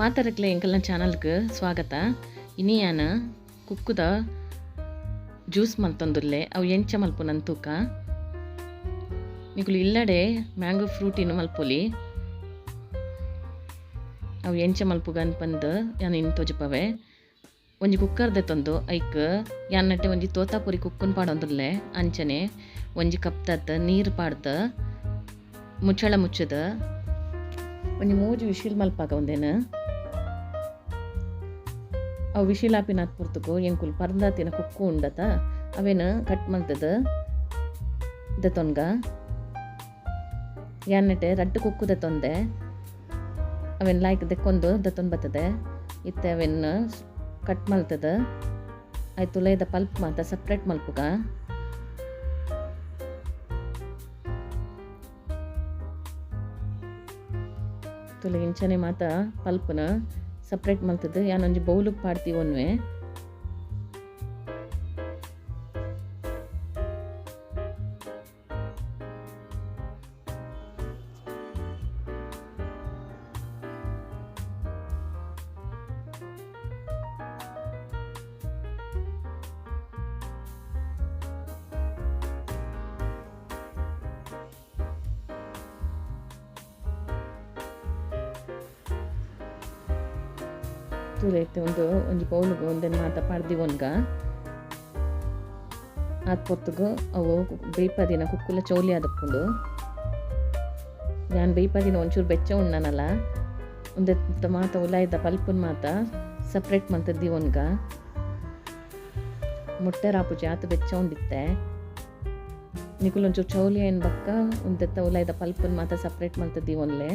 ಮಾತಾಡಕ್ಲೆ ಎಂಕಲ್ನ ಚಾನಲ್ಗೆ ಸ್ವಾಗತ. ಇನಿಯಾನ ಕುಕ್ಕುದ ಜ್ಯೂಸ್ ಮಲ್ತೊಂದುಲ್ಲೆ ಅವು ಎಂಚ ಮಲ್ಪುನನ್ ತೂಕ. ನಿಕುಲು ಇಲ್ಲಡೆ ಮ್ಯಾಂಗೋ ಫ್ರೂಟಿನ ಮಲ್ಪೊಲಿ. ಅವು ಎಂಚ ಮಲ್ಪುಗನ್ ಬಂದು ಯಾನು ಇನ್ನು ತೋಜಪವೆ. ಒಂಜಿ ಕುಕ್ಕರ್ ದೆತ್ತೊಂದು ಐಕ್ ಯಾನ್ನಟ್ಟೆ ಒಂಜಿ ತೋತಾಪುರಿ ಕುಕ್ಕನ್ ಪಾಡೊಂದುಲ್ಲೆ ಅಂಚನೆ. ಒಂಜಿ ಕಪ್ ತತ್ ನೀರು ಪಾಡ್ದು, ಮುಚ್ಚಳ ಮುಚ್ಚದ ಒಂಜಿ ಮೂಜಿ ವಿಶಿಲ್ ಮಲ್ಪಾಗ ಒಂದೇನು? ಅವು ವಿಶಿಲ್ ಆಪಿನ ಪುರ್ತಕು ಎಂಕುಲು ಪರ್ದಾತಿನ ಕುಕ್ಕು ಉಂಡತ, ಅವೇನು ಕಟ್ ಮಲ್ತದ? ದೆತ್ತೊನ್ಗ ಯಾನೆಟೆ ರಡ್ಡು ಕುಕ್ಕು ದೆತೊಂದೆ ಅವೆನ್ ಲಾಯ್ಕ್ ದೆಕ್ಕೊಂದು ದತ್ತೊಂದು ಬರ್ತದೆ ಇತ್ತೆ ಅವೆನ್ ಕಟ್ ಮಲ್ತದ? ಆಯ್ತು ಲೇದ ಪಲ್ಪ್ ಮಾತ ಸಪ್ರೇಟ್ ಮಲ್ಪುಗ? ತುಲೆ ಇಂಚನೆ ಮಾತ ಪಲ್ಪ್ನ. ಸಪ್ರೇಟ್ ಮಲ್ತದ ಯಾನೊಂಜಿ ಬೌಲುಗ್ ಪಾಡ್ತೀವಿ ತುಲೈತೆ ಒಂದು ಒಂಜಿ ಪೌಲುಗು, ಒಂದೇನು ಮಾತ ಪಾಡ್ದಿ ಒನ್ಗ ಆತ್ ಪೊತ್ತುಗು ಅವು ಬೇಯ್ಪದಿನ ಕುಕ್ಕುಲ ಚೌಲಿ ಆದಪ್ಪುಂಡು ನಾನು ಬೇಯ್ಪದಿನ ಒಂಚೂರು ಬೆಚ್ಚ ಉಣ್ಣನಲ್ಲ ಒಂದು ಮಾತ ಉಲಾಯ್ದ ಪಲ್ಪುನ್ ಮಾತ ಸಪ್ರೇಟ್ ಮಂತದ್ದಿ ಒನ್ಗ ಮೊಟ್ಟೆ ರಾಪುಜಿ ಆತ ಬೆಚ್ಚ ಉಂಡಿತ್ತೆ. ನಿಕುಲ್ ಒಂಚೂರು ಚೌಲಿ ಏನು ಬಕ್ಕ, ಒಂದೆತ್ತ ಉಲಾಯ್ದ ಪಲ್ಪುನ್ ಮಾತ ಸಪ್ರೇಟ್ ಮಂತದ್ದಿ ಒನ್ಲೆ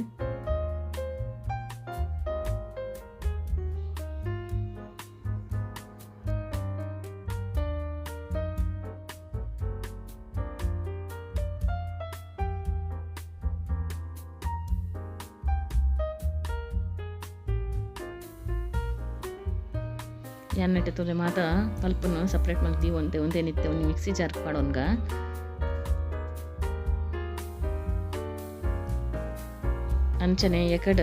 ಎಣ್ಣೆಟ್ಟೆ ತೊಲೆ ಮಾತ ಪಲ್ಪನ್ನು ಸಪ್ರೇಟ್ ಮಾಡ್ತೀವಿ ಒಂದೇ ಒಂದೇನಿತ್ತೆ ಒಂದು ಮಿಕ್ಸಿ ಜಾರ್ ಪಾಡೋನ್ಗ ಅಂಚನೆ ಎಕಡ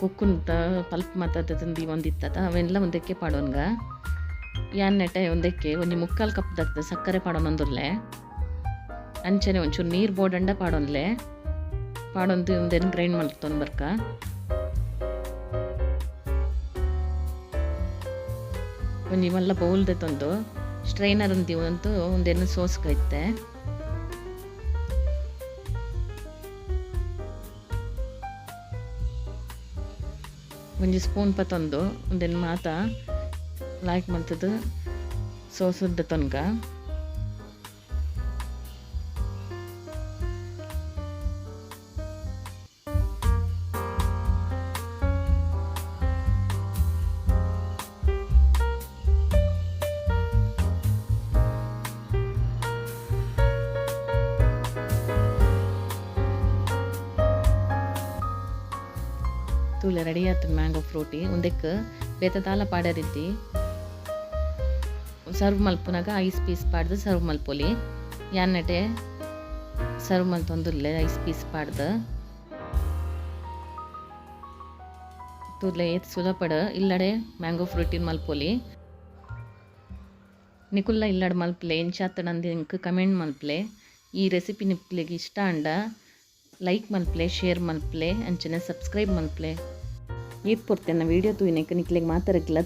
ಕುಕ್ಕುಂತ ಪಲ್ಪ್ ಮಾತಾದ ತಂದಿ ಒಂದಿತ್ತದ ಅವೆಲ್ಲ ಒಂದಕ್ಕೆ ಪಾಡೋನ್ಗ. ಎಣ್ಣೆಟ್ಟೆ ಒಂದಕ್ಕೆ ಒಂದು ಮುಕ್ಕಾಲು ಕಪ್ ದಕ್ತ ಸಕ್ಕರೆ ಪಾಡೋನೊಂದುಲ್ಲೆ ಅಂಚನೆ ಒಂಚೂರು ನೀರು ಬೋಡಂಡ ಪಾಡೋನ್ಲೆ. ಪಾಡೊಂದು ಒಂದೇನು ಗ್ರೈಂಡ್ ಮಾಡ್ತೊಂದು ಬರ್ಕ. ಒಂಜಿ ಮಲ್ಲ ಬೌಲ್ದೆ ಸ್ಟ್ರೈನರ್ ಅಂತೀವಿ ಅಂತೂ ಒಂದೇನು ಸೋಸ್ಗೈತೆ ಒಂಜಿ ಸ್ಪೂನ್ ಪತ್ತೊಂದು ಒಂದೇನು ಮಾತ ಲಾಯ್ಕ್ ಮಾಡ್ತದ ಸೋಸದ ತನಕ. ತೂಲೆ ರೆಡಿ ಆಯ್ತು ಮ್ಯಾಂಗೋ ಫ್ರೂಟಿ ಒಂದಕ್ಕೆ ಬೇತದಾಲ ರೀತಿ ಸರ್ವ್ ಮಲ್ಪುನಾಗ ಐಸ್ ಪೀಸ್ ಪಾಡ್ದು ಸರ್ವ್ ಮಲ್ಪೊಲಿ. ಯಾನ್ನಟೆ ಸರ್ವ್ ಮಲ್ತೊಂದುಲ್ಲೆ ಐಸ್ ಪೀಸ್ ಪಾಡ್ದು. ತೂಲೆ ಏತ್ ಸುಲಪಡ ಇಲ್ಲಡೆ ಮ್ಯಾಂಗೋ ಫ್ರೂಟಿನ ಮಲ್ಪೊಲಿ. ನಿಕುಲ್ಲ ಇಲ್ಲಡೆ ಮಲ್ಪಲೆ ಎಂಚಾತಡಂದು ಇಂಕ್ ಕಮೆಂಟ್ ಮಲ್ಪಲೆ. ಈ ರೆಸಿಪಿ ನಿಪ್ಲಿಗೆ ಇಷ್ಟ ಅಂಡ. ಲೈಕ್ ಮಲ್ಪಲೆ ಶೇರ್ ಮಲ್ಪಲೆ ಅಂಚನೆ ಸಬ್ಸ್ಕ್ರೈಬ್ ಈ ಈದ್ ವಿಡಿಯೋ ವೀಡಿಯೋ ತೂಯಿನಕ್ಕೆ ನಿಕ್ಲೆಗೆ ಮಾತಾಡಕ್ಕಿಲ್ಲ